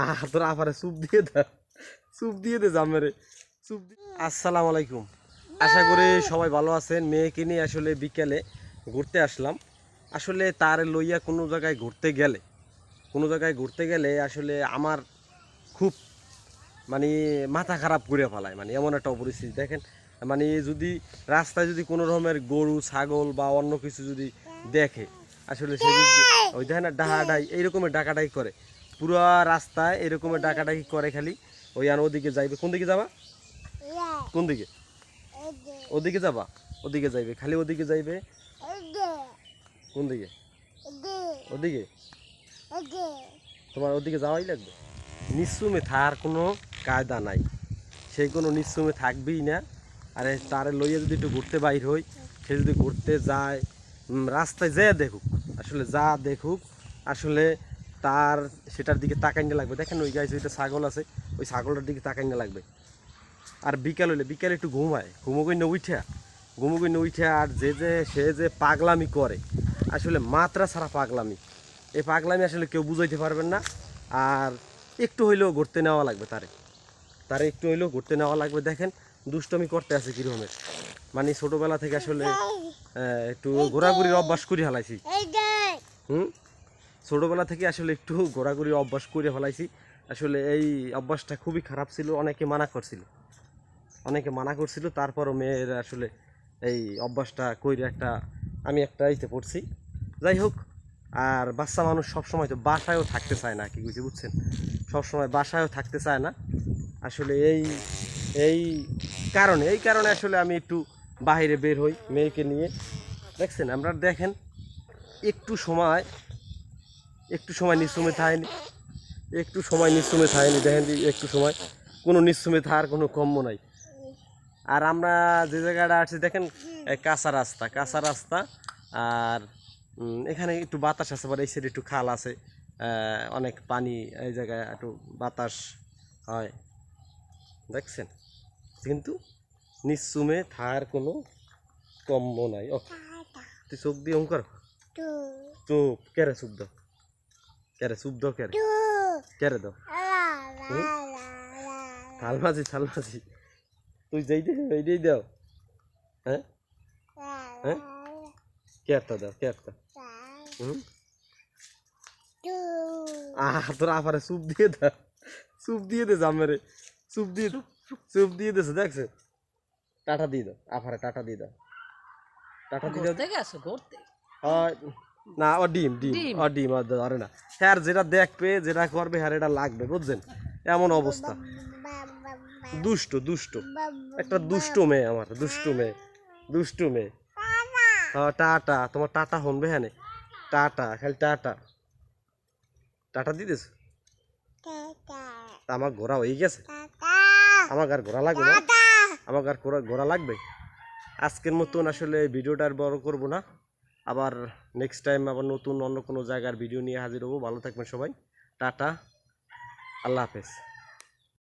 আহ, তোর আপারে সুপ দিয়ে দে। সুপ দিয়ে দে জামেরে সুপ আসসালামু আলাইকুম। আশা করি সবাই ভালো আছেন। মেয়েকে নিয়ে আসলে বিকেলে ঘুরতে আসলাম। আসলে তার লইয়া কোনো জায়গায় ঘুরতে গেলে, কোনো জায়গায় ঘুরতে গেলে আসলে আমার খুব মানে মাথা খারাপ করে ফেলায়। মানে এমন একটা পরিস্থিতি দেখেন মানে যদি রাস্তায় যদি কোনো রকমের গরু, ছাগল বা অন্য কিছু যদি দেখে, আসলে সে ওই দেখেন না ডাহাডাই এইরকমের ডাকাডাকি করে। পুরো রাস্তায় এরকমের ডাকাডাকি করে খালি। ওই আর ওদিকে যাইবে। কোন দিকে যাবা? কোন দিকে? ওদিকে যাবা? ওদিকে যাইবে। খালি ওদিকে যাইবে? কোন দিকে? ওদিকে? তোমার ওদিকে যাওয়াই লাগবে? নিঃসুমে থাকার কোনো কায়দা নাই। সেই কোনো নিঃসুমে থাকবেই না। আরে তারে লইয়ে যদি একটু ঘুরতে বাইর হই, সে যদি ঘুরতে যায় রাস্তায় যেয়ে দেখুক। আসলে যা দেখুক, আসলে তার সেটার দিকে তাকাইনে লাগবে। দেখেন ওই গাছ ওইটা ছাগল আছে ওই ছাগলটার দিকে তাকাইনে লাগবে। আর বিকাল হইলে বিকালে একটু ঘুমায় ঘুমো কই উঠা ঘুমো কই উঠা আর যে যে সে যে পাগলামি করে আসলে মাত্রা ছাড়া পাগলামি। এই পাগলামি আসলে কেউ বুঝাইতে পারবেন না আর একটু হইলেও ঘুরতে নেওয়া লাগবে তারে। তারে একটু হইলেও ঘুরতে নেওয়া লাগবে। দেখেন দুষ্টমি করতে আছে কিরকমের। মানে ছোটবেলা থেকে আসলে একটু ঘোরাঘুরির অভ্যাস করে হালাইছি। হুম? ছোটবেলা থেকে আসলে একটু ঘোরাঘুরি অভ্যাস করে ফেলাইছি। আসলে এই অভ্যাসটা খুবই খারাপ ছিল, অনেকে মানা করছিল। অনেকে মানা করছিল, তারপরও মেয়ের আসলে এই অভ্যাসটা কইরে একটা আমি একটা ইতে পড়ছি। যাই হোক, আর বাচ্চা মানুষ সবসময় তো বাসায়ও থাকতে চায় না, কি বুঝি বুঝছেন? সবসময় বাসায়ও থাকতে চায় না। আসলে এই এই কারণে এই কারণে আসলে আমি একটু বাইরে বের হই মেয়েকে নিয়ে। দেখছেন, আমরা দেখেন, একটু সময় একটু সময় নিঃশ্রমে থাকেনি। একটু সময় নিঃশ্রমে থাকেনি দেখেন একটু সময়। কোনো নিঃশ্রমে থাকার কোনো কম্য নাই। আর আমরা যে জায়গাটা আছি দেখেন কাঁচা রাস্তা কাঁচা রাস্তা। আর এখানে একটু বাতাস আছে আবার এই সাইডে একটু খাল আছে। অনেক পানি এই জায়গায় একটু বাতাস হয়। দেখছেন? কিন্তু নিঃসুমে থাকার কোনো কম্য নাই। ও তুই চোখ দিয়ে ওঙ্কার চুপ কেরে চুপ দাও? কেরে চুপ দাও কেরে। কেরে দাও থালমাজি থালমাজি তুই যেই দে এইটাই দাও। হ্যাঁ? হ্যাঁ? কেরটা দাও কেরটা হুম? আহ তোর আপারে চুপ দিয়ে দাও চুপ দিয়ে দে জামেরে। চুপ দিয়ে চুপ দিয়ে দেছে দেখছে? টাটা দিয়ে দাও আফারে টাটা দিয়ে দাও। টাটা দিয়ে দাও। ঘুরতে গেছো ঘুরতে হয়। না ও ডিম ডিম। ও ডিম ও ধরে না। হ্যাঁ যেটা দেখবে যেটা করবে হ্যাঁ এটা লাগবে বুঝছেন? এমন অবস্থা। দুষ্ট দুষ্ট। একটা দুষ্ট মেয়ে আমার দুষ্ট মেয়ে দুষ্ট মেয়ে। হ্যাঁ টাটা। তোমার টাটা হনবে হ্যাঁ টাটা খালি টাটা। টাটা দিতেছ? আমার ঘোরা হয়ে গেছে। আমার আর ঘোরা লাগবে না। আমার আর ঘোরা লাগবে? আজকের মতন আসলে ভিডিওটা আর বড় করব না। আবার নেক্সট টাইম আবার নতুন অন্য কোনো জায়গার ভিডিও নিয়ে হাজির হব। ভালো থাকবেন সবাই। টাটা। আল্লাহ হাফেজ।